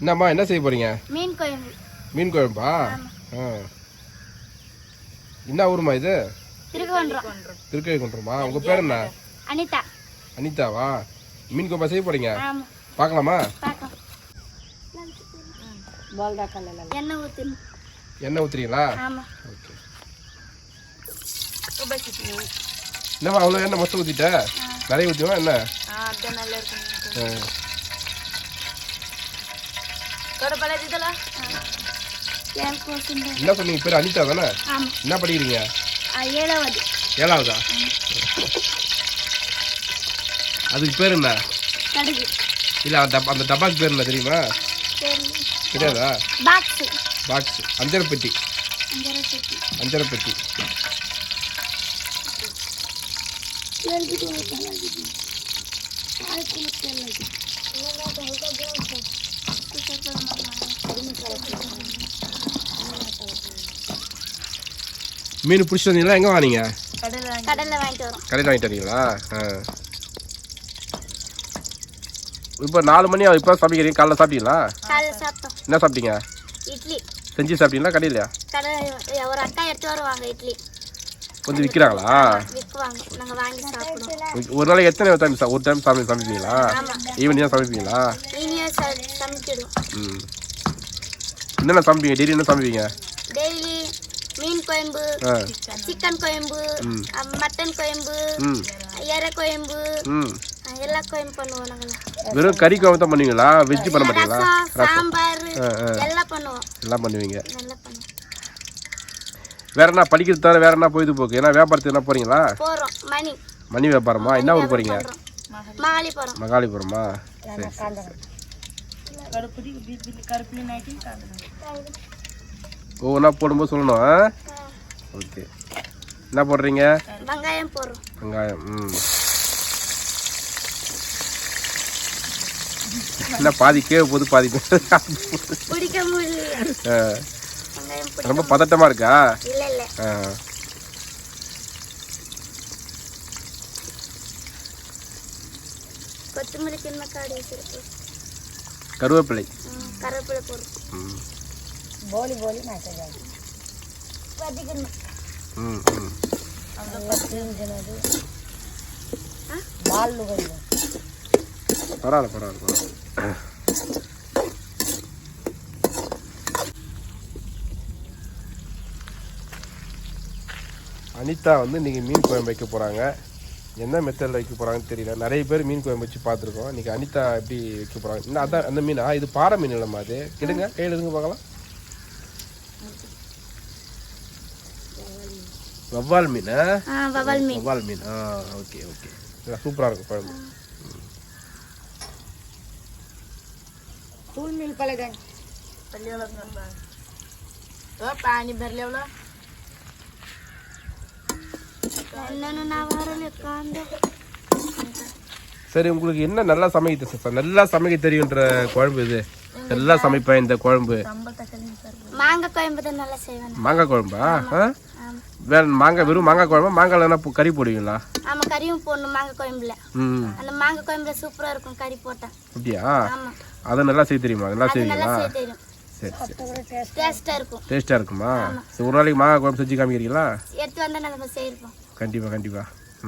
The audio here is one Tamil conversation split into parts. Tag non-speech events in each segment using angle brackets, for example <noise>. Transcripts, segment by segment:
என்னம்மா என்ன செய்ய போறீங்க? மீன் குழம்பு. மீன் குழம்பா? ஆ. என்ன ஊருமா இது? திருக்கழிக்குன்றமா உங்க பேர் என்ன? அனிதா. அனிதாவா? மீன் குழம்பா செய்ய போறீங்க? ஆமா. பார்க்கலாமா எண்ணெய் எண்ணெய் ஊத்துறீங்களா? ஆமா. ஓகே. என்னம்மா அவ்வளோ எண்ணெய் மொத்தம் ஊற்றிட்ட நிறைய ஊற்றிவா என்ன? ஆ. என்ன சொன்னீங்க? பேர் அனிதா தானே? என்ன படிக்கிறீங்க? ஏழாவது. ஏழாவதா? அதுக்கு பேர் என்ன? இல்லை அந்த அந்த டப்பாக்கு பேர் என்ன தெரியுமா? தெரியாதா? பாக்ஸு. பாக்ஸ். அஞ்சரை பெட்டி அஞ்சரை மீன் பிடிச்சிட்டு வந்தீங்களா எங்கே வாங்கினீங்க கடலில் வாங்கிட்டு வரோம். கடையில் வாங்கிட்டு வரீங்களா? ஆ. இப்போ நாலு மணி இப்போ சமைக்கிறீங்க. காலைல சாப்பிட்டீங்களா? என்ன சாப்பிட்டீங்க? இட்லி. செஞ்சு சாப்பிட்டீங்களா? கடையிலையா? கடை ஒரு அக்கா எடுத்து வருவாங்க இட்லி. வந்து விற்கிறாங்களா ஒரு நாளைக்கு எத்தனை டைம் ஒரு டைம் சமை சமைப்பீங்களா? ஈவினிங் சமைப்பீங்களா? இனியும் ச சமைச்சிடுவோம். ம். என்னென்ன சமைப்பீங்க? டெய்லி என்ன சமைப்பீங்க? டெய்லி மீன் குழம்பு சிக்கன் குழம்பு. அ, மட்டன் குழம்பு ம். எரை குழம்பு எல்லா குழம்பு பண்ணுவோம் நாங்கள் வெறும் கறி குழம்பு தான் பண்ணுவீங்களா? வெஜ் பண்ண மாட்டீங்களா? ரசம் சாம்பார். எல்லாம் பண்ணுவோம். எல்லாம் பண்ணுவீங்க. வேற என்ன? படிக்கிறது தவிர வேற என்ன பொழுதுபோக்கு ஏன்னா வியாபாரத்துக்கு என்ன போறீங்களா? மணி. மணி வியாபாரமா? என்ன ஊர் போறீங்க? மகாலிபுரமா. சரி சரி. சரி. ஒவ்வொன்றா போடும்போது சொல்லணும் ஆ? ஓகே. என்ன போடுறீங்க? வெங்காயம் போடுறோம். வெங்காயம் ம். என்ன பாதி போகுது பாதி <laughs> பிடி ரொம்ப பதட்டமா இருக்கா? கருவேப்பிலை. கருவேப்பிலை போடுறோம். வதக்கணும் ம் ம் பரவாயில்ல பரவாயில்ல பரவாயில்ல அனிதா வந்து இன்னைக்கு மீன் குழம்பு வைக்க போகிறாங்க என்ன மெத்தடில் வைக்க போகிறாங்கன்னு தெரியல. நிறைய பேர் மீன் குழம்பு வச்சு பார்த்துருக்கோம். இன்னைக்கு அனிதா எப்படி வைக்க போகிறாங்க இன்னும் அதான் அந்த மீனா? இது பாறை மீன் இல்லைம்மா அது. எடுங்க கையில் எடுங்க பார்க்கலாம். வவ்வால் மீன் ஆ? ஆ வவால் மீன் வவ்வால் மீன் ஆ. ஓகே ஓகே சூப்பராக இருக்கும் குழம்பு என்னன்னு நான் வரல உட்காந்து சரி உங்களுக்கு என்ன நல்லா சமைக்க நல்லா சமைக்க தெரியுன்ற குழம்பு இது. நல்லா சமைப்பேன் இந்த குழம்பு. மாங்காய் குழம்பு தான் நல்லா செய்வேன். நான். மாங்காய் குழம்பா? வேற மாங்காய் வெறும் மாங்காய் குழம்பா? மாங்காயில் என்ன கறி போடுவீங்களா? ஆமா கறியும் போடணும் மாங்காய் குழம்புல. ம். அந்த மாங்காய் குழம்புல சூப்பரா இருக்கும் கறி போட்டா. அப்படியா? ஆமா. அதை நல்லா செய்ய தெரியுமா? நல்லா செய்வீங்களா? சரி சரி. டேஸ்டா இருக்கும். டேஸ்ட்டாக இருக்குமா? ஒரு நாளைக்கு மாங்காய் குழம்பு செஞ்சு காமிக்கிறீங்களா? எடுத்து வந்தா நம்ம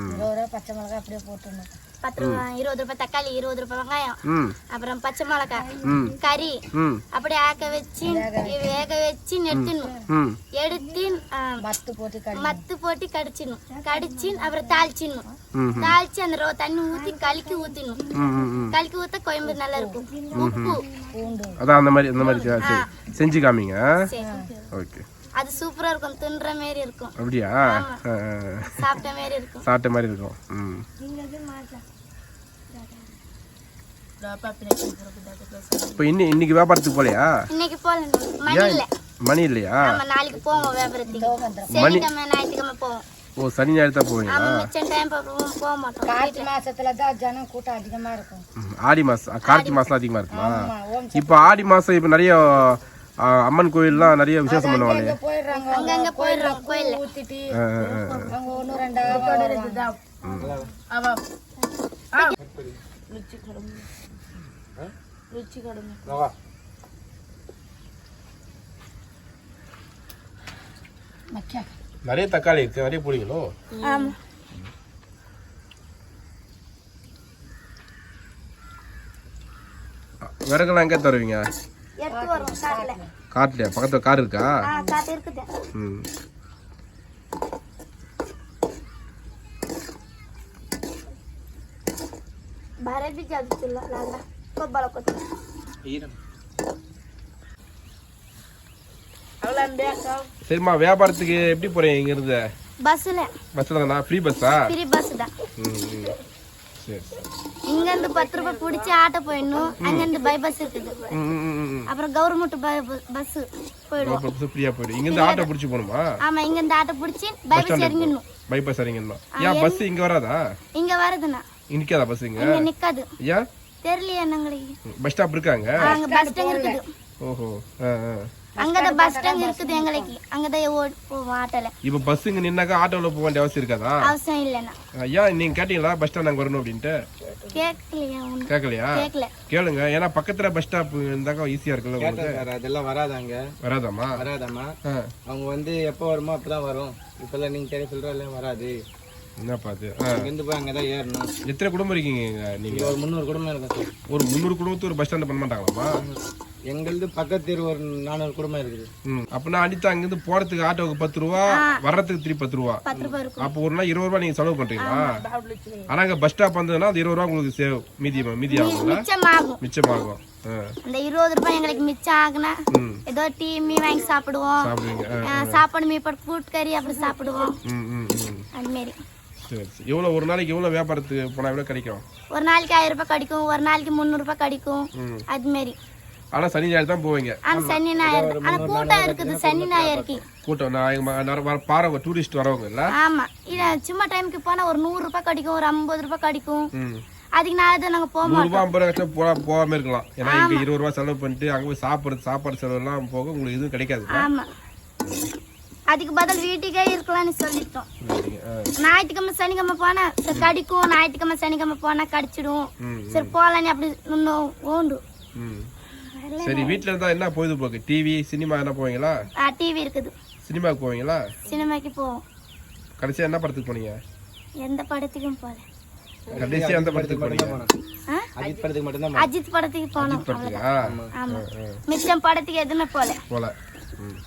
செய்யிருப்போம் கண்டிப்பாக கண்டிப்பாக ம் பத்து ரூபா இருபது ரூபாய் தக்காளி இருபது ரூபாய் வெங்காயம் ம் அப்புறம் பச்சை மிளகாய் ம் கறி ம் அப்படியே ஆக்க வச்சு வேக வச்சு நெடுத்துணும் ம் எடுத்து ஆ, மத்து போட்டு கடிச்சிடணும் கடிச்சு அப்புறம் தாளிச்சிடணும் ம் தாளிச்சு அந்த ரோ தண்ணி ஊத்தி கலக்கி ஊத்திடணும் ம் ம் ம் கலக்கி ஊத்த குழம்பு நல்லா இருக்கும் உப்பு அதான் அந்த மாதிரி அந்த மாதிரி செ- சரி செஞ்சு காமிங்க சரி. ஓகே அது சூப்பரா இருக்கும். தின்ற மாதிரி இருக்கும். அப்படியா. சாப்பிட்ட மாதிரி இருக்கும். சாப்பிட்ட மாதிரி இருக்கும். ம். இப்போ இன்னி இன்னைக்கு வியாபாரத்துக்கு போகலையா? இன்னைக்கு போல மணி இல்ல. மணி இல்லையா? நம்ம நாளைக்கு போவோம் வியாபாரத்துக்கு. சனிக்கிழமை ஞாயிற்றுக்கிழமை போவோம். ஓ சனி ஞாயிறு தான் போவீங்களா? ஆமா மிச்சம் டைம் போக மாட்டோம். கார்த்திகை மாசத்துல தான் ஜனம் கூட்டம் அதிகமா இருக்கும். ஆடி மாசம் கார்த்திகை மாசம் அதிகமா இருக்குமா? இப்போ ஆடி மாசம் இப்போ நிறைய அம்மன் கோயில்லாம் நிறைய விசேஷம் பண்ணுவாங்க நிறைய தக்காளி இருக்கு நிறைய போடுவீங்களோ ஆமா. விறகுலாம் எங்கே தருவீங்க எடுத்து வரோம் கார்ல. கார்ல பக்கத்துல கார் இருக்கா? ஆ இருக்குது. ம். பரபி சரிம்மா வியாபாரத்துக்கு எப்படி போறீங்க இங்க இருந்து பஸ்ல பஸ்ல தானா ஃப்ரீ பஸ்ஸா ஃப்ரீ பஸ் தான் இங்க இருந்து பத்து ரூபாய் பிடிச்சி ஆட்டோ போயிடணும். அங்க இருந்து பை பஸ் இருக்குது. அப்புறம் கவர்மெண்ட் பஸ் போயிடுவோம் பஸ் ஃப்ரீயாக போயிடும். இங்கேருந்து ஆட்டோ பிடிச்சி போகணுமா? ஆமா இங்க இருந்து ஆட்டோ பிடிச்சி பை பஸ் இறங்கிடணும். பைபாஸ் இறங்கணும் ஏன் பஸ் இங்கே வராதா? இங்க வருதுண்ணா. நிற்காதா பஸ் இங்கே? இங்க நிக்காது. ஏன் தெரியலையே பஸ் ஸ்டாப் இருக்காங்க? அங்க பஸ் ஸ்டாண்ட் இருக்குது. ஓஹோ ஆ ஆ. அங்கதான் பஸ் ஸ்டாண்ட் இருக்குது எங்களுக்கு. அங்கதான் ஓடி போவோம் ஆட்டோல இப்போ பஸ் இங்கே நின்னாக்கா ஆட்டோவில் போக வேண்டிய அவசியம் இருக்காதா? அவசியம் இல்லைண்ணா. ஏன் நீங்கள் கேட்டீங்களா பஸ் ஸ்டாண்ட் அங்கே வரணும் அப்படின்ட்டு? கேட்கலையா கேட்கலையா? கேட்கல. கேளுங்க. ஏன்னா பக்கத்தில் பஸ் ஸ்டாப் இருந்தாக்கா ஈஸியாக இருக்குல்ல உங்களுக்கு? சார். அதெல்லாம் வராதாங்க வராதாம்மா? வராதாம்மா? ஆ. அவங்க வந்து எப்போ வருமோ அப்பதான் வரும். இப்பெல்லாம் நீங்க தெரிய சொல்றதுல வராது. என்னப்பா அது ஆ. இங்கேருந்து போய் அங்கே தான் ஏறணும். எத்தனை குடும்பம் இருக்கீங்க நீங்க? இங்க ஒரு முந்நூறு குடும்பம் இருக்கும் சார். ஒரு முந்நூறு குடும்பத்துக்கு ஒரு பஸ் ஸ்டாண்ட் பண்ண மாட்டாங்களாம்மா? எங்களது பக்கத்து ஒரு நானூறு குடும்பம் இருக்குது. ம். அப்படின்னா அனிதா அங்கிருந்து போறதுக்கு ஆட்டோவுக்கு பத்து ரூபா வர்றதுக்கு திருப்பி பத்து ரூபா. அப்போ ஒரு நாள் இருபது ரூபா நீங்க செலவு பண்றீங்களா? ஆனா அங்க பஸ் ஸ்டாப் வந்ததுன்னா அது இருபது ரூபா உங்களுக்கு சேவ் மீதி மீதி ஆகும்ல? மிச்சமாகும். அந்த இருபது ரூபாய் எங்களுக்கு மிச்சம் ஆகுனா ஏதோ டீ மீ வாங்கி சாப்பிடுவோம். சாப்பாடு மீ போட்டு கூட்டு அப்படி சாப்பிடுவோம். ம் ம் ம். அது மாரி. சரி சரி. எவ்வளோ ஒரு நாளைக்கு எவ்வளோ வியாபாரத்துக்கு போனால் எவ்வளோ கிடைக்கும்? ஒரு நாளைக்கு ஆயிரம் ரூபாய் கிடைக்கும். ஒரு நாளைக்கு முந்நூறு ரூபாய் கிடைக்கும். ம். ஆனால் சனி ஞாயிறு தான் போவீங்க. ஆனா சனி ஞாயிறு ஆனா கூட்டம் இருக்குது சனி ஞாயிறுக்கு. கூட்டம் நான் எங்க பாருங்க டூரிஸ்ட் வரவங்க இல்ல? ஆமா. இல்ல சும்மா டைமுக்கு போனா ஒரு நூறு ரூபாய் கிடைக்கும் ஒரு ஐம்பது ரூபாய் கிடைக்கும். அதுக்கு நான் தான் நாங்க போக மாட்டோம். ரூபாய் ஐம்பது போகா போகாம இருக்கலாம். ஏன்னா இங்க இருபது ரூபா செலவு பண்ணிட்டு அங்க போய் சாப்பிடுறது சாப்பாடு செலவு எல்லாம் போக உங்களுக்கு எதுவும் கிடைக்காது ஆமா. அதுக்கு பதில் வீட்டுக்கே இருக்கலாம்னு சொல்லிட்டோம். ஞாயிற்றுக்கிழமை சனிக்கிழமை போனா சரி கிடைக்கும். ஞாயிற்றுக்கிழமை சனிக்கிழமை போனா கிடைச்சிடும். சரி போகலான்னு அப்படி இன்னும் ஓண்டு. ம். சரி வீட்ல இருந்தா என்ன பொழுதுபோக்கு டிவி சினிமா என்ன போவீங்களா? டிவி இருக்குது. சினிமாவுக்கு போவீங்களா? சினிமாக்கு போவோம். கடைசியா என்ன படத்துக்கு போனீங்க? எந்த படத்துக்கும் போல கடைசியா எந்த படத்துக்கு போனீங்க? அஜித் படத்துக்கு மட்டும்தான் அஜித் படத்துக்கு போனோம். படத்துக்கா ஆமா. மிச்சம் படத்துக்கு எதுவுமே போல போல.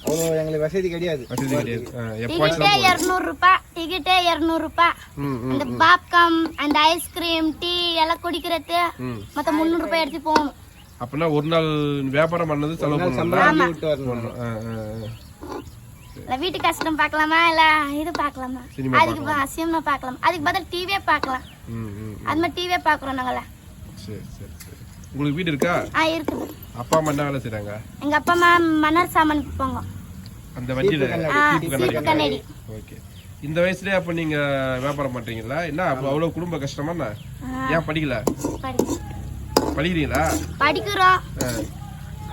அவ்வளோ எங்களுக்கு வசதி கிடையாது. வசதி கிடையாது. டிக்கெட்டே இருநூறு ரூபாய் டிக்கெட்டே இருநூறு ரூபாய் ம் ம் அந்த பாப்கார்ன் அந்த ஐஸ்கிரீம் டீ எல்லாம் குடிக்கிறது ம். மொத்தம் முந்நூறு ரூபாய் எடுத்து போகணும். அப்படின்னா ஒரு நாள் வியாபாரம் பண்ணது செலவு பண்ணலாம் விட்டு கஷ்டம் பார்க்கலாமா? இல்ல இது பார்க்கலாமா? அதுக்கு சினிமா பார்க்கலாம். அதுக்கு பதில் டிவியே பார்க்கலாம். அது மாதிரி டிவியே பார்க்குறோம் நாங்கள சரி சரி சரி. உங்களுக்கு வீடு இருக்கா? ஆ இருக்குது அப்பா அம்மா என்ன வேலை செய்றாங்க? எங்க அப்பா அம்மா மன்னர் சாமான் போங்க அந்த வண்டியில சீப்பு கண்ணாடி. ஓகே. இந்த வயசுலயே அப்ப நீங்க வியாபாரம் பண்றீங்களா? என்ன அப்ப அவ்வளவு குடும்ப கஷ்டமா என்ன? ஏன் படிக்கல? படி படிக்கிறீங்களா? படிக்கிறோம். ஆ.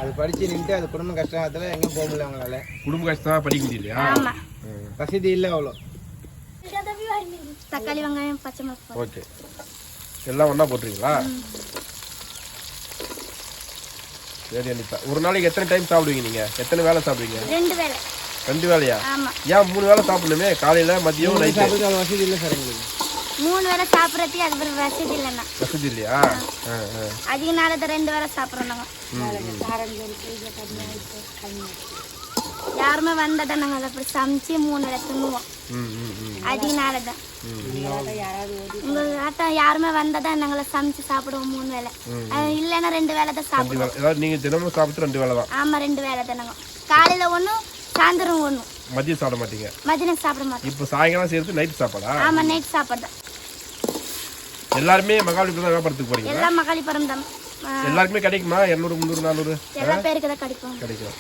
அது படிச்சு நின்று அது குடும்ப கஷ்டத்துல எங்கேயும் போக முடியல அவங்களால. குடும்ப கஷ்டமா படிக்க முடியலையா. வசதி இல்லை அவ்வளோ. தக்காளி வெங்காயம் பச்சை மிளகாய் ஓகே. எல்லாம் ஒண்ணா போட்டுறீங்களா? சரி அனிதா. ஒரு நாளைக்கு எத்தனை டைம் சாப்பிடுவீங்க நீங்க? எத்தனை வேளை சாப்பிடுவீங்க? ரெண்டு வேலை ரெண்டு வேலையா ஆமா. ஏன் மூணு வேளை சாப்பிடணுமே? காலையில மதியம் அவ்வளோ வசதி இல்லை சார் எங்களுக்கு. மூணு வேலை சாப்பிட்றதுக்கு அது பிறகு வசதி இல்லைண்ணா. வசதி இல்லையா. அதிக நாளத்தை ரெண்டு வேலை சாப்பிட்றோம் யாருமே வந்தா நாங்க அதை அப்படி சமைச்சு மூணு வேலை தின்னுவோம் அதிக நாளதான் உங்க ஆட்டம் யாருமே வந்தா நாங்கள சமைச்சு சாப்பிடுவோம் மூணு அது இல்லைன்னா ரெண்டு வேலை தான் சாப்பிடுவோம் வேளை. அதாவது நீங்க தினமும் சாப்பிட்டு ரெண்டு வேளை தான். ஆமா ரெண்டு வேலை தான் நாங்க. காலையில ஒண்ணும் சாயந்தரம் ஒண்ணும் மதியம் சாப்பிட மாட்டீங்க. மதியம் சாப்பிட மாட்டோம். இப்போ சாயங்காலம் சேர்த்து நைட் சாப்பாடா? ஆமா நைட் சாப்பாடு தான். எல்லாருமே மகாபலிபுரம் தான் வியாபாரத்துக்கு போறீங்க எல்லாம் மகாலிபுரம் தான். எல்லாருக்குமே கிடைக்குமா? இரநூறு முந்நூறு நானூறு? எல்லா பேருக்கு தான் கிடைக்கும். கிடைக்கும்.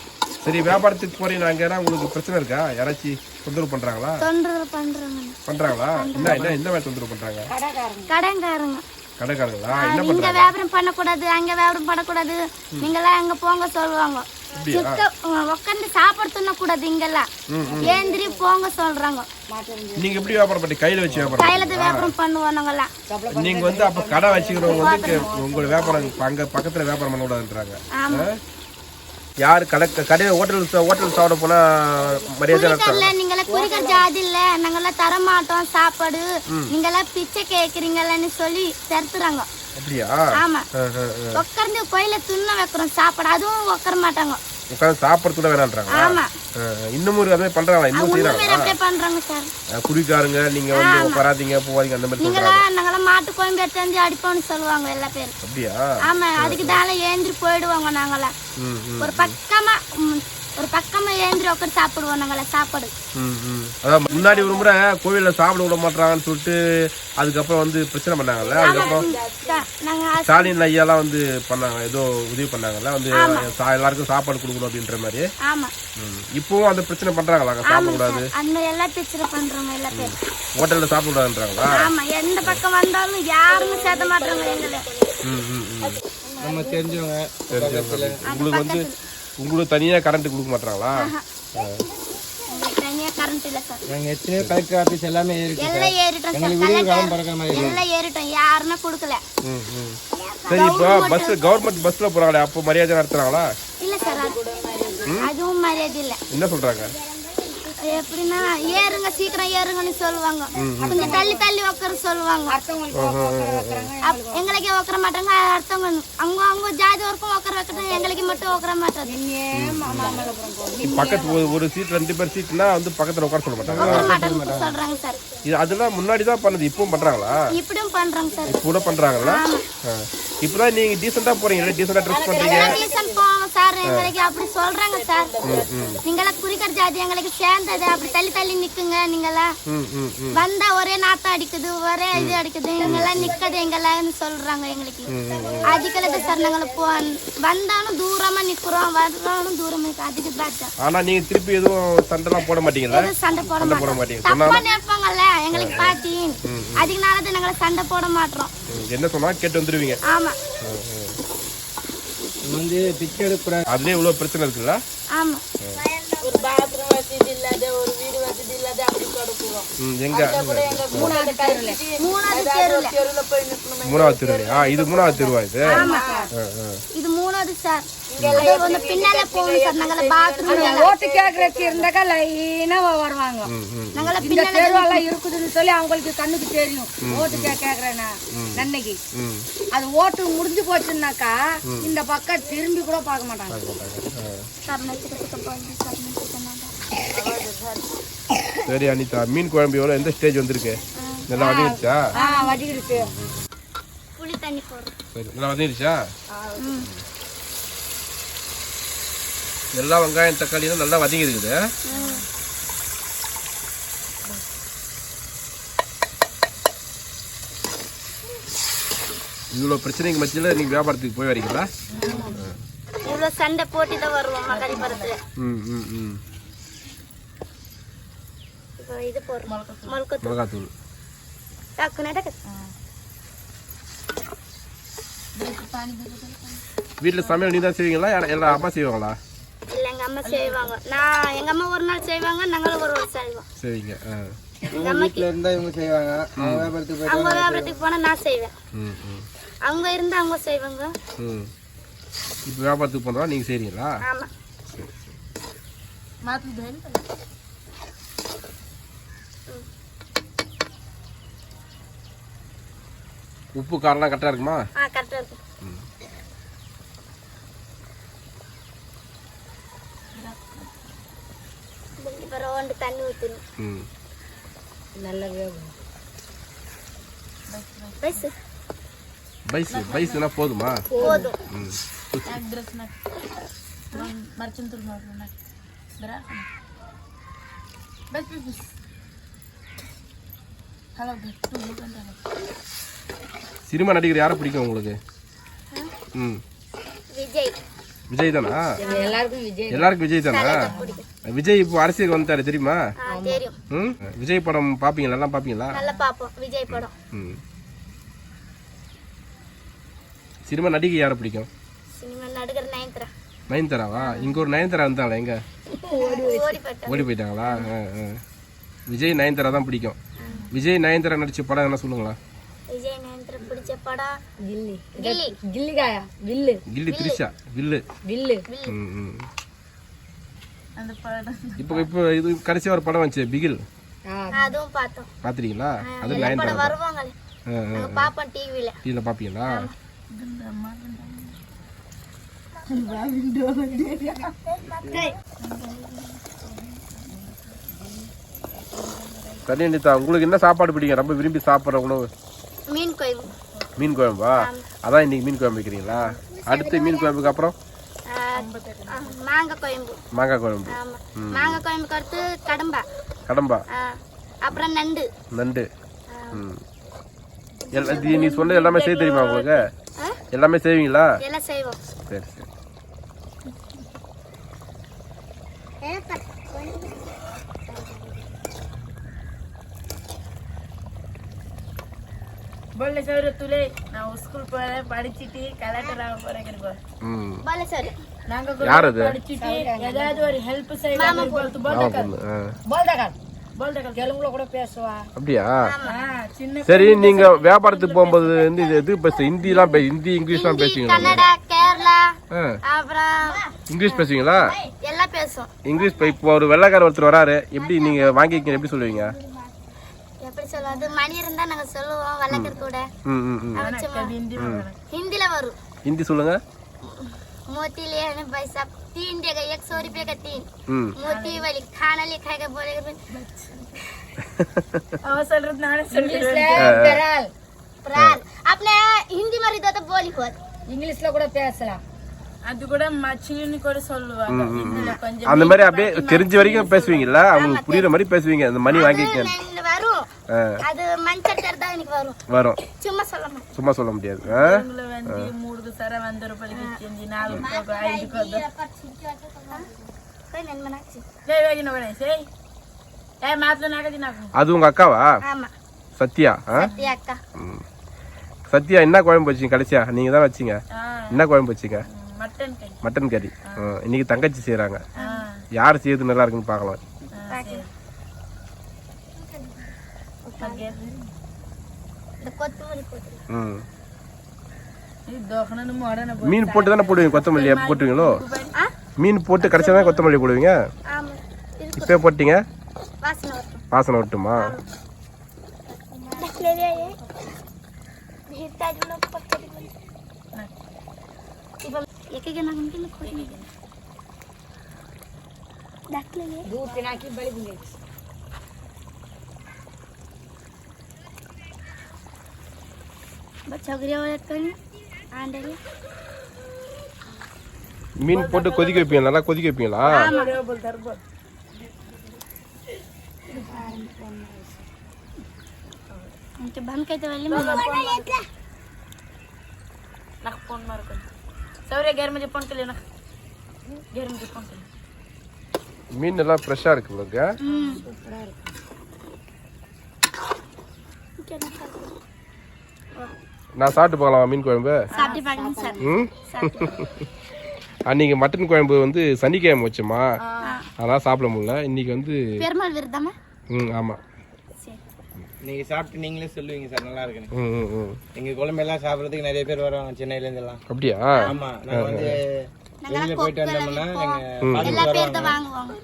சரி வியாபாரத்துக்கு போறீங்க அங்கன்னா உங்களுக்கு பிரச்சனை இருக்கா? யாராச்சும் தொந்தரவு பண்றாங்களா? தொந்தரவு பண்றாங்க பண்றாங்களா? என்ன என்ன என்ன மாதிரி தொந்தரவு பண்றாங்க? கடைக்காரங்க. கடைக்காரங்களா? என்ன இங்க பண்றாங்க? வியாபாரம் பண்ணக்கூடாது அங்க வியாபாரம் பண்ணக்கூடாது. நீங்கெல்லாம் அங்க போங்க சொல்லுவாங்க? உட்காந்து சாப்பாடு தின்னக்கூடாது இங்கெல்லாம். ஏந்திரி போங்க சொல்றாங்க. நீங்க எப்படி வியாபாரம் பண்ணி கையில வச்சு வியாபாரம் கையில வியாபாரம் பண்ணுவோம் நாங்கெல்லாம் நீங்க வந்து அப்ப கடை வச்சுக்கிறவங்க வந்து உங்களோட வியாபாரம் அங்க பக்கத்துல வியாபாரம் பண்ண கூடாதுன்றாங்க யாரு கடை கடையில ஹோட்டல் ஹோட்டல் சாப்பிட போனா மரியாதை குறிக்கர்ல நீங்கெல்லாம் குறிக்கர் ஜாதி இல்ல. நாங்கெல்லாம் தர மாட்டோம் சாப்பாடு நீங்கெல்லாம் பிச்சை கேக்குறீங்கல்லன்னு சொல்லி தருத்துறாங்க அப்படியா? ஆமா. உட்கார்ந்து கோயில தின்ன வைக்கிறோம் சாப்பாடு. அதுவும் உட்கார மாட்டாங்க. உட்காந்து சாப்பிட கூட வேணான்றாங்க ஆமா. இன்னமும் ஒரு அதே பண்றாங்களா இன்னும் உண்மையில செய்யறாங்களா அப்படியே பண்றாங்க சார் அஹ் குடிக்காரங்க நீங்க வந்து வராதீங்க போவாதீங்க அந்த மாதிரி நீங்களாம் நாங்கெல்லாம் மாட்டு கோயம்பு எடுத்து அடிப்போம்னு சொல்லுவாங்க எல்லா பேரும். அப்படியா? ஆமா அதுக்கு தானே ஏந்திரி போயிடுவாங்க ம் ஒரு பக்கமா ஒரு பக்கமா ஏந்திரி உட்காந்து சாப்பிடுவோம் நாங்களாம் சாப்பாடு. ம், ம். அதான் முன்னாடி ஒரு முறை கோவில்ல சாப்பிட விட மாட்டாங்கன்னு சொல்லிட்டு அதுக்கப்புறம் வந்து பிரச்சனை பண்ணாங்கல்ல? அதுக்கப்புறம் ஸ்டாலின் ஐயாலாம் வந்து பண்ணாங்க ஏதோ உதவி பண்ணாங்கல்ல? வந்து சா- எல்லாருக்கும் சாப்பாடு கொடுக்கணும் அப்படின்ற மாதிரி. இப்பவும் அந்த பிரச்சனை பண்றாங்களா? சாப்பிடக்கூடாது. அந்த எல்லா பிச்சரை பண்றவங்க எல்லா பேரும் ஹோட்டல்ல சாப்பிடக்கூடாதுன்றாங்களா? ஆமா. எந்த பக்கம் வந்தாலும் யாருமே சேர்த்த மாட்டாங்க எங்களை. ம் ம் ம். நம்ம தெரிஞ்சவங்க உங்களுக்கு வந்து உங்களுக்கு தனியா கரண்ட் கொடுக்க மாட்டாங்களா? எங்களுக்கு தனியா கரண்ட் இல்ல சார் நாங்க எத்தனையோ கலெக்டர் ஆபீஸ் எல்லாமே ஏறிட்டு எல்லாம் ஏறிட்டோம் சார் எங்களுக்கு விடிய காலம் பறக்கிற மாதிரி எல்லாம் ஏறிட்டோம். யாருமே கொடுக்கல. சரி இப்போ பஸ் கவர்மெண்ட் பஸ்ல போறாங்களே அப்போ மரியாதை நடத்துறாங்களா? இல்ல சார் அது- அதுவும் மரியாதை இல்ல. என்ன சொல்றாங்க? எப்படின்னா ஏறுங்க சீக்கிரம் ஏறுங்கன்னு சொல்லுவாங்க. கொஞ்சம் தள்ளி தள்ளி உட்கார சொல்லுவாங்க. அப்- எங்களுக்கே உட்கார மாட்டாங்க அடுத்தவங்க அவங்க அவங்க ஜாதி வரைக்கும் உட்கார வைக்கட்டும் எங்களுக்கு மட்டும் உட்கார மாட்டாது. பக்கத்து ஒரு ஒரு சீட் ரெண்டு பேர் சீட்னா வந்து பக்கத்துல உட்கார சொல்ல மாட்டாங்க உட்கார மாட்டாங்கன்னு சொல்றாங்க சார் இது அதெல்லாம் முன்னாடி தான் பண்ணது இப்பவும் பண்றாங்களா? இப்படியும் பண்றாங்க சார் இப்போ கூட பண்றாங்களா? ஆ. இப்பதான் நீங்க டீசெண்டா போறீங்க டீசெண்டா ட்ரெஸ் பண்றீங்க? எல்லாம் டீசன்ட் போவோம் சார் எங்களுக்கு அப்படி சொல்றாங்க சார் நீங்களாம் குறிக்கிற ஜாதி எங்களுக்கு சேர்ந்தது அப்படி தள்ளி தள்ளி நிக்குங்க நீங்களாம் ம் ம் ம். வந்தா ஒரே நாத்தம் அடிக்குது ஒரே இது அடிக்குது. இவங்கெல்லாம் நிக்கது எங்கெல்லாம் சொல்றாங்க எங்களுக்கு. அதுக்கெல்லாம் சார் நாங்கள் போ வந்தாலும் தூரமா நிக்கிறோம் வர்றோம் தூரமா நிக்கிறோம். அதுக்கு தான் ஆனா நீங்க திருப்பி எதுவும் சண்டைலாம் போட மாட்டீங்களா? சண்டை போட போட மாட்டீங்க. தப்பா நினைப்பாங்கல்ல எங்களுக்கு பாத்தி அதுக்குனால நாங்கள சண்டை போட மாட்டோம். என்ன சொன்னா? கேட்டு வந்துருவீங்க. ஆமா. வந்து பிச்சை எடுக்கூடாது அதுலயே இவ்வளவு பிரச்சனை இருக்குல்ல ஆமா. ஒரு பாத்ரூம் வசதி இல்லாத ஒரு வீடு வசதி இல்லாத அப்படி கொடுக்குறோம் ம், எங்க மூணாவது ஆ இது மூணாவது தெருவா இது. இது மூணாவது சார். பின்னால போகணும் சார். நாங்கள பாத்ரூம் ஓட்டு கேக்குறதுக்கு இருந்தாக்கா லைனா வருவாங்க. நாங்கள இந்த பின்னால தெருவெல்லாம் இருக்குதுன்னு சொல்லி அவங்களுக்கு கண்ணுக்கு தெரியும். ஓட்டு கே கேக்குறேன்னா நன்னைக்கு. அது ஓட்டு முடிஞ்சு போச்சுன்னாக்கா இந்த பக்கம் திரும்பி கூட பார்க்க மாட்டாங்க. சரி அனிதா. மீன் குழம்பு எவ்வளோ எந்த ஸ்டேஜ் வந்திருக்கு? நல்லா வதங்கிடுச்சா? ஆ வடிகிடுச்சு புளி தண்ணி போடுறோம். சரி நல்லா வதங்கிடுச்சா? எல்லா வெங்காயம் தக்காளி எல்லாம் நல்லா வதங்கி இருக்குது இவ்வளோ பிரச்சனைக்கு மத்தியில் நீங்கள் வியாபாரத்துக்கு போய் வரீங்களா? இவ்வளவு சண்டை போட்டி தான் வருவோம் ம் ம் ம். இது போடுறோம் மொளக்கத்து மிளகாத்தூள் டக்குனே டக்கு வீட்டில் சமையல் நீ தான் செய்வீங்களா யாரா- எல்லா அம்மா செய்வாங்களா இல்ல எங்க அம்மா செய்வாங்க நான் எங்க அம்மா ஒரு நாள் செய்வாங்க நாங்களும் ஒரு ஒரு செய்வோம் செய்வீங்க ஆ எங்க அம்மா வீட்டுல இருந்தா இவங்க செய்வாங்க அவங்க வியாபாரத்துக்கு போய் அவங்க வியாபாரத்துக்கு போனா நான் செய்வேன் ம் ம் அவங்க இருந்தா அவங்க செய்வாங்க ம் இப்போ வியாபாரத்துக்கு போனோம் நீங்கள் செய்கிறீங்களா ஆமா உப்பு காரம்லாம் கரெக்டாக இருக்குமா? ஆ கரெக்டா இருக்கும் இப்போ ரோண்டு தண்ணி ஊற்றணும் ம். நல்ல வேகும் வயசு பைஸ் பைஸ்னா போதுமா? போதும். ம். சினிமா நடிகர் யாரை பிடிக்கும் உங்களுக்கு? ம். விஜய். விஜய் தானா? எல்லாருக்கும் விஜய். எல்லாருக்கும் விஜய் தானா? விஜய் இப்போ அரசியல் வந்துட்டாரு தெரியுமா? ஆ, தெரியும். ம்? விஜய் படம் பார்ப்பீங்களா எல்லாம் பார்ப்போம் விஜய் படம். ம். சினிமா நடிகை யாரை பிடிக்கும்? சினிமா நடிகர் நயன்தரா. நயன்தாராவா? இங்க ஒரு நயன்தாரா இருந்தாங்களா எங்க? ஓடி போயிட்டாங்களா? ஆ, ஆ. விஜய் நயன்தாரா தான் பிடிக்கும். விஜய் நயன்தாரா நடிச்ச படம் என்ன சொல்லுங்களா படம் கில்லி கில்லி கில்லிகாயா வில்லு கில்லி த்ரிஷா வில்லு வில்லு ம், ம். இப்போ இப்போ இது கடைசியா ஒரு படம் வந்துச்சு பிகில் ஆ அதுவும் பார்த்தோம் பாத்துறீங்களா அது நயன்தாரா படம் வருவாங்களே நாங்க பார்ப்போம் டிவில டிவியில் பார்ப்பீங்களா சரி அனிதா உங்களுக்கு என்ன சாப்பாடு பிடிக்கும் ரொம்ப விரும்பி சாப்பிட்ற உணவு மீன் குழம்பு மீன் குழம்பா? அதான் இன்னைக்கு மீன் குழம்பு வைக்கிறீங்களா? அடுத்து மீன் குழம்புக்கு அப்புறம்? மாங்காய் குழம்பு. மாங்காய் குழம்பு. ஆமா. மாங்காய் குழம்புக்கு அடுத்து கடம்பா. கடம்பா? அப்புறம் நண்டு. நண்டு. நீ சொன்னது எல்லாமே செய்ய தெரியுமா உங்களுக்கு? எல்லாமே செய்வீங்களா? எல்லாம் செய்வோம். சரி. பல்ல அப்படியா? சரி நீங்க வியாபாரத்துக்கு போகும்போது வந்து இது எது பேச ஹிந்தி எல்லாம் ஹிந்தி இங்கிலீஷ் எல்லாம் பேசுவீங்களா இங்கிலீஷ் பேசுவீங்களா? இங்கிலீஷ் இப்போ ஒரு வெள்ளக்கார ஒருத்தர் வராரு. எப்படி நீங்க வாங்கிக்கீங்க எப்படி சொல்லுவீங்க? எப்படி சொல்லுவது மணி இருந்தா நாங்க சொல்லுவோம் வழக்கர் கூட ம் ம் ம் அவன் சும்மா हिंदी ला वरू ஹிந்தி சொல்லுங்க मोती ले आने भाई साहब तीन देगा एक सौ रुपये का तीन ம் मोती वाली खाना लिखाएगा बोलेगा फिर அவ சொல்றது நானே சொல்றேன் பெரால் प्राण आपने हिंदी में तो बोली खुद இங்கிலீஷ்ல கூட பேசலாம் அது கூட மச்சிலின்னு கூட சொல்லுவாங்க. அந்த மாதிரி அப்படியே தெரிஞ்ச வரைக்கும் பேசுவீங்கல்ல? அவங்களுக்கு புரியுற மாதிரி பேசுவீங்க. அந்த மணி வாங்கிக்க வரும். அது மஞ்சள் தான் எனக்கு வரும். வரும். சும்மா சொல்ல மாட்டேன். சும்மா சொல்ல முடியாது. உங்களை வந்து மூணு தர வந்த ரூபாய்க்கு செஞ்சு நாலு ரூபாய் ஐந்து ரூபாய் அது உங்க அக்காவா? சத்யா சத்யா என்ன குழம்பு வச்சீங்க கடைசியா? நீங்க தான் வச்சீங்க என்ன குழம்பு வச்சீங்க? மட்டன் கறி இன்னைக்கு தங்கச்சி செய்கிறாங்க யார் செய்யறது நல்லா இருக்குன்னு பார்க்கலாம். மீன் போட்டு தானே போடுவீங்க கொத்தமல்லி போட்டுவீங்களோ? மீன் போட்டு கடைசி தான் கொத்தமல்லி போடுவீங்க? இப்போ போட்டீங்க? வாசனை வரட்டுமா. Min pada kodi ke pilih lah, kodi ke pilih lah. Coba kita balik. Lakukan marukan. Shaurya கேர் மஜி ஃபோன் கல்யாண கேர் மஜி ஃபோன் கல்யாண மீன் எல்லாம் ஃப்ரெஷ்ஷாக இருக்கு உங்களுக்கு சூப்பராக இருக்கு. நான் சாப்பிட்டு போகலாமா மீன் குழம்பு? அன்னைக்கு மட்டன் குழம்பு வந்து சனிக்கிழமை வச்சோமா? அதெல்லாம் சாப்பிட முடியல. இன்னைக்கு வந்து ம் ஆமாம் நீங்க சாப்பிட்டு நீங்களே சொல்லுவீங்க சார் நல்லா இருக்குன்னு. எங்க குழம்பெல்லாம் சாப்பிடறதுக்கு நிறைய பேர் வருவாங்க சென்னையில இருந்து எல்லாம் அப்படியா? ஆமா நாங்க வந்து வெளியில போயிட்டு வந்தோம்னா எங்க எல்லா பேர் தான் வாங்குவாங்க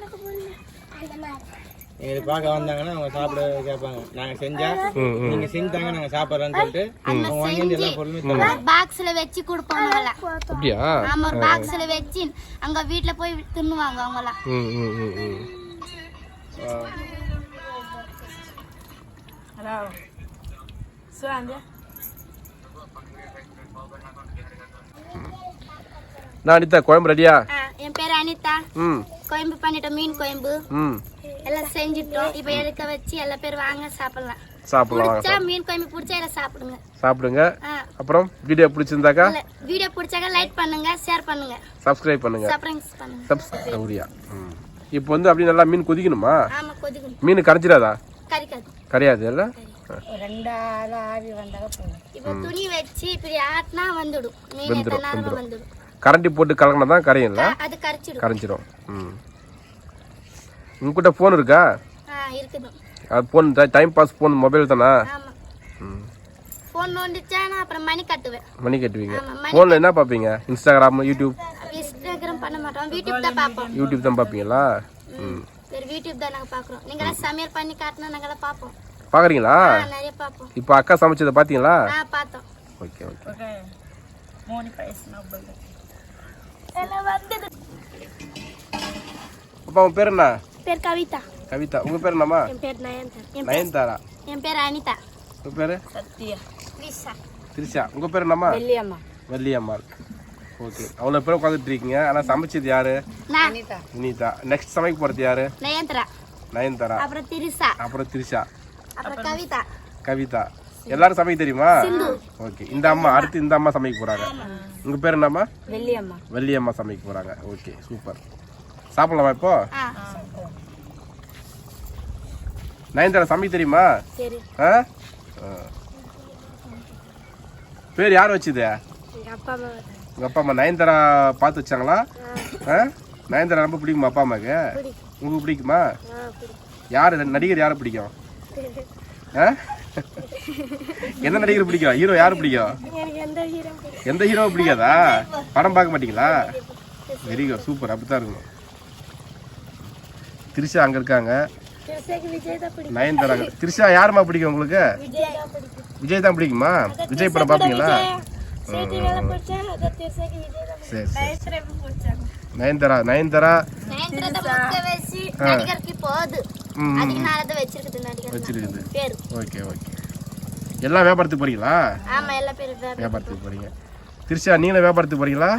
எங்க இதை பார்க்க வந்தாங்கன்னா அவங்க சாப்பிட கேட்பாங்க. நாங்க செஞ்சா நீங்க செஞ்சாங்க நாங்க சாப்பிடுறோம்னு சொல்லிட்டு அவங்க வாங்கி எல்லா பொருளுமே பாக்ஸ்ல வச்சு கொடுப்போம் அவங்கள. அப்படியா? ஆமா ஒரு பாக்ஸ்ல வச்சு அங்க வீட்ல போய் தின்னுவாங்க அவங்களாம் ம் Bravo. நான் அனிதா குழம்பு ரெடியா என் பேர் அனிதா. ம். குழம்பு பண்ணிட்டோம் மீன் குழம்பு. ம். எல்லாம் செஞ்சுட்டோம். இப்போ எடுக்க வச்சு எல்லா பேர் வாங்க சாப்பிடலாம். சாப்பிடலாம் மீன் குழம்பு பிடிச்சா எல்லாம் சாப்பிடுங்க. சாப்பிடுங்க. அப்புறம் வீடியோ பிடிச்சிருந்தாக்கா? வீடியோ பிடிச்சாக்கா லைக் பண்ணுங்க ஷேர் பண்ணுங்க. சப்ஸ்கிரைப் பண்ணுங்க. சப்ஸ்கிரைப் இப்போ வந்து அப்படியே நல்லா மீன் கொதிக்கணுமா? மீன் கரைச்சிடாதா கரைக்காது. கரையாது. இல்லை ரெண்டாவது ஆவி வந்தாக்க போதும். இப்போ துணி வச்சு இப்படி ஆட்டினா வந்துடும். வெந்துரும். வந்துடும் கரண்டி போட்டு கலக்கினா தான் கரையும்ல? அது கரைச்சிடும். கரைஞ்சிரும் ம். உங்ககிட்ட ஃபோன் இருக்கா? ஆ இருக்குது. அது phone time pass phone mobile தானா? ஆமா. ம். ஃபோன் நோண்டிச்சானா அப்புறம் மணி கட்டுவேன். மணி கட்டுவீங்க. ஃபோனில் என்ன பார்ப்பீங்க? இன்ஸ்டாகிராம் யூடியூப் இன்ஸ்டாகிராம் பண்ண மாட்டோம். யூடியூப் தான் பார்ப்போம். யூடியூப் தான் பார்ப்பீங்களா? ம். சரி யூடியூப் தான் நாங்க பாக்குறோம். நீங்களாம் சமையல் பண்ணி காட்டினா நாங்களாம் பார்ப்போம் பார்க்குறீங்களா நிறைய பார்ப்போம் இப்போ அக்கா சமைச்சதை பார்த்தீங்களா ஆ பார்த்தோம். Okay okay. மூணு அப்பா உன் பேர் என்ன? பேர் கவிதா. கவிதா. உங்கள் பேர் என்னம்மா? என் பேர் நயன்தா என் நயன்தாரா? என் பேர் அனிதா. உங்கள் பேர்? சத்தியா த்ரிஷா. திரிஷா. உங்கள் பேர் என்னம்மா? வெள்ளியம்மா. வள்ளியம்மாள். ஓகே அவ்வளோ பேர் உட்காந்துட்டு இருக்கீங்க. ஆனால் சமைச்சது யாரு? வினீதா நெக்ஸ்ட் சமைக்க போகிறது யாரு? நயன்தரா. நயன்தாரா. அப்புறம் திரிசா அப்புறம் திரிஷா. அப்புறம் கவிதா. கவிதா. எல்லாரும் சமைக்க தெரியுமா? ஓகே இந்த அம்மா அடுத்து இந்த அம்மா சமைக்க போறாங்க. உங்க பேர் என்னம்மா? வெள்ளியம்மா. வள்ளி அம்மா சமைக்க போறாங்க. ஓகே சூப்பர் சாப்பிடலாமா இப்போ? நயன்தாரா சமைக்க தெரியுமா? ஆ. பேர் யார் வச்சுது? எங்க அப்பா அம்மா நயன்தாரா பார்த்து வச்சாங்களா? ஆ. நயன்தாரா ரொம்ப பிடிக்குமா அப்பா அம்மாக்கு? உங்களுக்கு பிடிக்குமா? யார் நடிகர் யாரை பிடிக்கும்? <laughs> ஆ? எந்த நடிகர் பிடிக்கும்? ஹீரோ யாரு பிடிக்கும்? எந்த ஹீரோ பிடிக்காதா? படம் பார்க்க மாட்டீங்களா? வெரி குட் சூப்பர் அப்படித்தான் இருக்கணும் திரிஷா அங்க இருக்காங்க. நயன்தாரா திரிஷா யாரும்மா பிடிக்கும் உங்களுக்கு? விஜய் தான் பிடிக்குமா. விஜய் படம் பார்ப்பீங்களா? நயன்தாரா நயன்தாரா வச்சிருக்குது ஓகே ஓகே எல்லா வியாபாரத்துக்கு போறீங்களா வியாபாரத்துக்கு போறீங்க திருஷா நீங்களும் வியாபாரத்துக்கு போறீங்களா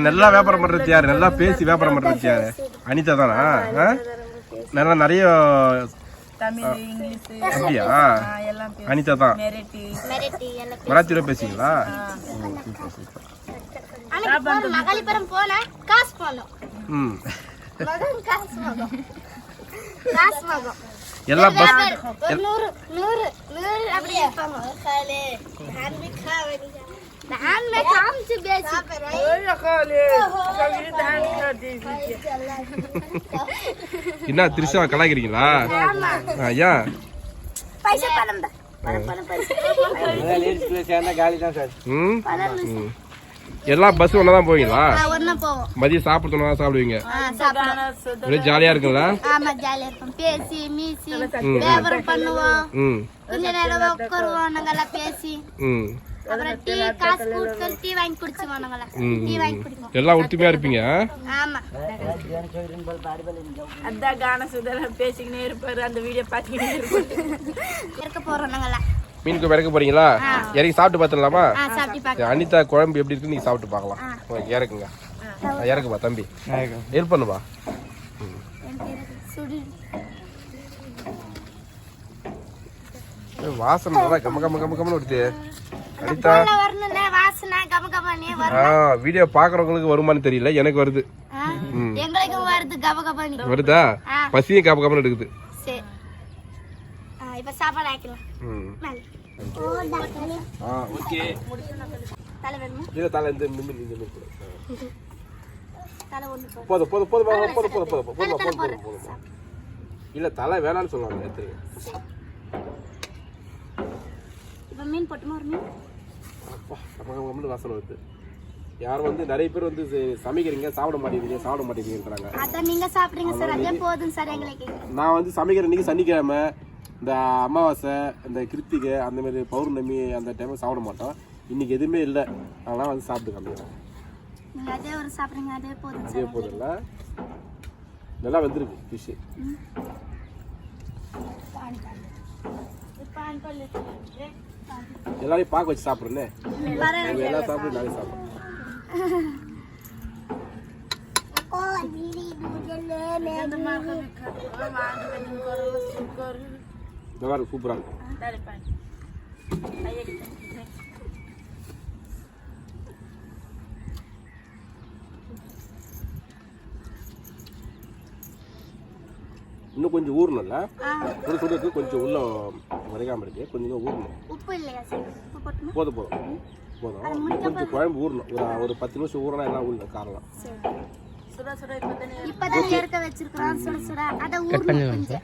நல்லா வியாபாரம் பண்றது யாரு நல்லா பேசி வியாபாரம் பண்றது யாரு அனிதா தானா நல்லா நிறைய தமிழ் இங்கிலீஷ் அப்படியா? எல்லாம் அனிதா தான். மராத்தியோட பேசுவீங்களா? Super super. மகளிபுரம் போனேன் காசு போனோம் ம். காசு போனோம் காசு போனோம் எல்லா பஸ் நூறு நூறு நூறு அப்படியே. நாங்களே காமிச்சு பேசி. என்ன திருஷா கலாய்க்கிறீங்களா? ஐயா எல்லா பஸ் ஒன்னா தான் போவீங்களா? மதியம் சாப்பிடுறதுனா சாப்பிடுவீங்க. ஜாலியா இருக்குல்ல ஆமா ஜாலியா இருக்கும். பேசி மீசி பேப்பர் பண்ணுவோம். கொஞ்ச நேரம் உட்காருவோம் நாங்க பேசி. எல்லாம் ஒத்துமையா இருப்பீங்க? அதான் கான அந்த வீடியோ பாத்துக்கிட்டே இருக்க போறோம் மீனுக்கு போறீங்களா? இறக்கி சாப்பிட்டு பார்த்துடலாமா? அனிதா குழம்பு எப்படி இருக்குன்னு நீங்க சாப்பிட்டு பார்க்கலாம். ஓகே இறக்குங்க. இறக்குப்பா தம்பி. ஹெல்ப் பண்ணுப்பா. வாசனை கம்ம கம்ம கம்ம கம்மன்னு வருது அனிதா வீடியோ பாக்குறவங்களுக்கு வருமானு தெரியல எனக்கு வருது. வருது கப. பசியும் கம கமன்னு எடுக்குது. போதும் போதும் போதும் போதும் போதும் போதும் போதும் போதும் போதும் போதும் போதும் இல்ல தலை வேணாம்னு சொல்லுவாங்க இப்ப மீன் போட்டுமா ஒரு மீன்? அப்பா கம கம கமன்னு வாசனை வருது யாரும் வந்து நிறைய பேர் வந்து சமைக்கிறீங்க சாப்பிட மாட்டேங்கிறீங்க சாப்பிட மாட்டேங்கிறீங்கன்றாங்க. அதான் நீங்க சாப்பிடுங்க சார் அதே போதும் சார் எங்களுக்கு நான் வந்து சமைக்கிற அன்னைக்கு சனிக்கிழமை இந்த அமாவாசை இந்த கிருத்திகை அந்த மாதிரி பௌர்ணமி அந்த டைம் சாப்பிட மாட்டோம். இன்னைக்கு எதுவுமே இல்லை. அதெல்லாம் வந்து சாப்பிட்டு காமிக்கிறேன் அதே ஒரு சாப்பிடுங்க அதே போதும் அதே சார். போதில்ல நல்லா வந்திருக்கு ஃபிஷ்ஷு இப்ப எல்லாரையும் பார்க்க வச்சு சாப்பிட்றேன்னே எல்லாம் சாப்பிட்டு நாளைக்கு மாதிரி சூப்பராக இருக்கும் இன்னும் கொஞ்சம் ஊறணும்ல? சுடு சுடுக்கு கொஞ்சம் உள்ள வரைக்காம இருக்கு. கொஞ்சம் ஊறணும். உப்பு இல்லையா சார்? உப்பு போட்டுமா போதும் போதும். போதும். கொஞ்சம் குழம்பு ஊறணும். ஒரு ஒரு பத்து நிமிஷம் ஊறினா எல்லாம் உள்ள காரலாம் இப்பதான் எடுக்க வச்சிருக்கிறோம். சுட சுட. அதை ஊறணும்.